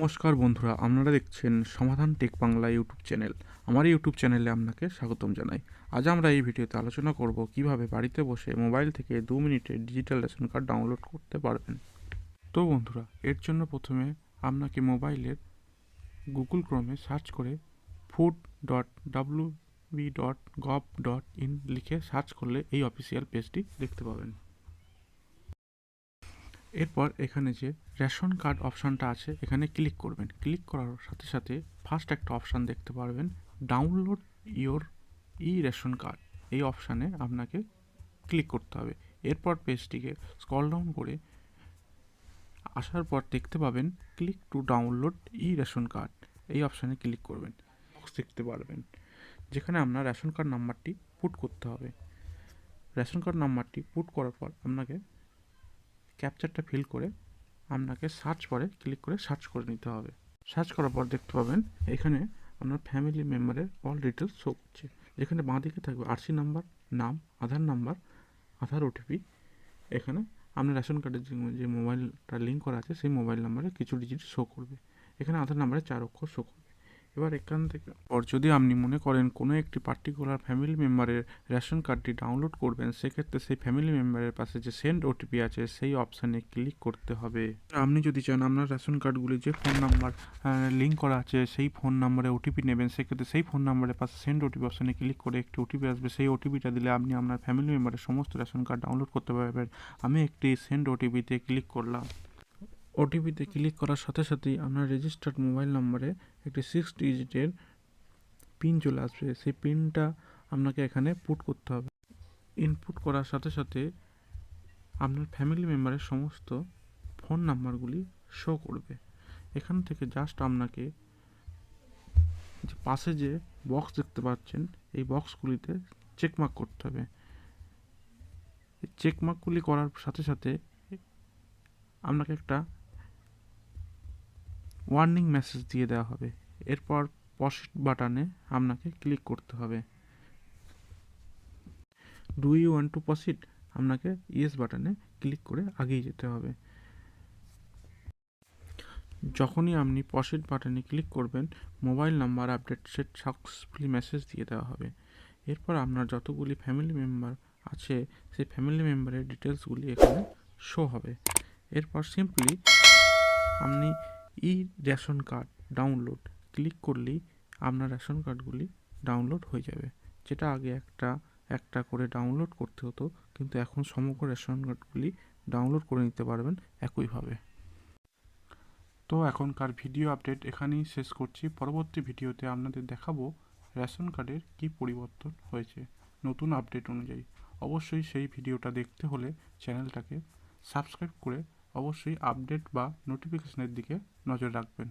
নমস্কার বন্ধুরা, আপনারা দেখছেন Samadhan tech Bangla YouTube channel. আমার ইউটিউব চ্যানেলে আপনাকে স্বাগতম জানাই। আজ আমরা এই ভিডিওতে আলোচনা করব কীভাবে বাড়িতে বসে মোবাইল থেকে দু মিনিটে ডিজিটাল রেশন কার্ড ডাউনলোড করতে পারবেন। তো বন্ধুরা, এর জন্য প্রথমে আপনাকে মোবাইলের গুগল ক্রোমে সার্চ করে food dot W B dot gov dot in লিখে সার্চ করলে এই অফিসিয়াল পেজটি দেখতে পাবেন। এরপর এখানে যে রেশন কার্ড অপশানটা আছে, এখানে ক্লিক করবেন। ক্লিক করার সাথে সাথে ফার্স্ট একটা অপশান দেখতে পারবেন, download your e ration card. এই অপশানে আপনাকে ক্লিক করতে হবে। এরপর পেজটিকে স্কল ডাউন করে আসার পর দেখতে পাবেন, click to download e ration card. এই অপশানে ক্লিক করবেন। বক্স দেখতে পারবেন, যেখানে আপনার রেশন কার্ড নাম্বারটি পুট করতে হবে। রেশন কার্ড নাম্বারটি পুট করার পর আপনাকে ক্যাপচারটা ফিল করে আপনাকে সার্চ পরে ক্লিক করে সার্চ করে নিতে হবে। সার্চ করার পর দেখতে পাবেন, এখানে আপনার ফ্যামিলি মেম্বারের অল ডিটেলস শো করছে। যেখানে বাঁ দিকে থাকবে আরসি নাম্বার, নাম, আধার নাম্বার, আধার ওটিপি এখানে আপনার রেশন কার্ডের যে মোবাইলটা লিঙ্ক করা আছে, সেই মোবাইল নাম্বারে কিছু ডিজিট শো করবে। এখানে আধার নাম্বারে চার অক্ষর শো করবে। এবার এখান থেকে পর যদি আপনি মনে করেন কোনো একটি পার্টিকুলার ফ্যামিলি মেম্বারের রেশন কার্ডটি ডাউনলোড করবেন, সেক্ষেত্রে সেই ফ্যামিলি মেম্বারের পাশে যে সেন্ড ওটিপি আছে, সেই অপশানে ক্লিক করতে হবে। আপনি যদি চান আপনার রেশন কার্ডগুলি যে ফোন নাম্বার লিঙ্ক করা আছে, সেই ফোন নাম্বারে ওটিপি নেবেন, সেক্ষেত্রে সেই ফোন নাম্বারের পাশে সেন্ড ওটিপি অপশানে ক্লিক করে একটি ওটিপি আসবে। সেই ওটিপিটা দিলে আপনি আপনার ফ্যামিলি মেম্বারের সমস্ত রেশন কার্ড ডাউনলোড করতে পারবেন। আমি একটি সেন্ড ওটিপিতে ক্লিক করলাম। ওটিপিতে ক্লিক করার সাথে সাথেই আপনার রেজিস্টার্ড মোবাইল নম্বরে একটি সিক্স ডিজিটের পিন চলে আসবে। সেই পিনটা আপনাকে এখানে পুট করতে হবে। ইনপুট করার সাথে সাথে আপনার ফ্যামিলি মেম্বারের সমস্ত ফোন নাম্বারগুলি শো করবে। এখান থেকে জাস্ট আপনাকে যে পাশে যে বক্স দেখতে পাচ্ছেন, এই বক্সগুলিতে চেকমার্ক করতে হবে। চেকমার্কগুলি করার সাথে সাথে আপনাকে একটা ওয়ার্নিং মেসেজ দিয়ে দেওয়া হবে। এরপর পসিট বাটনে আপনাকে ক্লিক করতে হবে। Do you want to posit আপনাকে ইয়েস বাটনে ক্লিক করে আগিয়ে যেতে হবে। যখনই আপনি পসিট বাটনে ক্লিক করবেন mobile number update set successfully message দিয়ে দেওয়া হবে। এরপর আপনার যতগুলি ফ্যামিলি মেম্বার আছে, সেই ফ্যামিলি মেম্বারের ডিটেলসগুলি এখানে শো হবে। এরপর সিম্পলি আপনি e ration card download. Click করলেই আপনার রেশন কার্ডগুলি ডাউনলোড হয়ে যাবে। যেটা আগে একটা একটা করে ডাউনলোড করতে হতো, কিন্তু এখন সমগ্র রেশন কার্ডগুলি ডাউনলোড করে নিতে পারবেন একইভাবে। তো এখনকার ভিডিও আপডেট এখানেই শেষ করছি। পরবর্তী ভিডিওতে আপনাদের দেখাবো রেশন কার্ডের কী পরিবর্তন হয়েছে, নতুন আপডেট অনুযায়ী। অবশ্যই সেই ভিডিওটা দেখতে হলে চ্যানেলটাকে সাবস্ক্রাইব করে অবশ্যই আপডেট বা নোটিফিকেশনের দিকে নজর রাখবেন।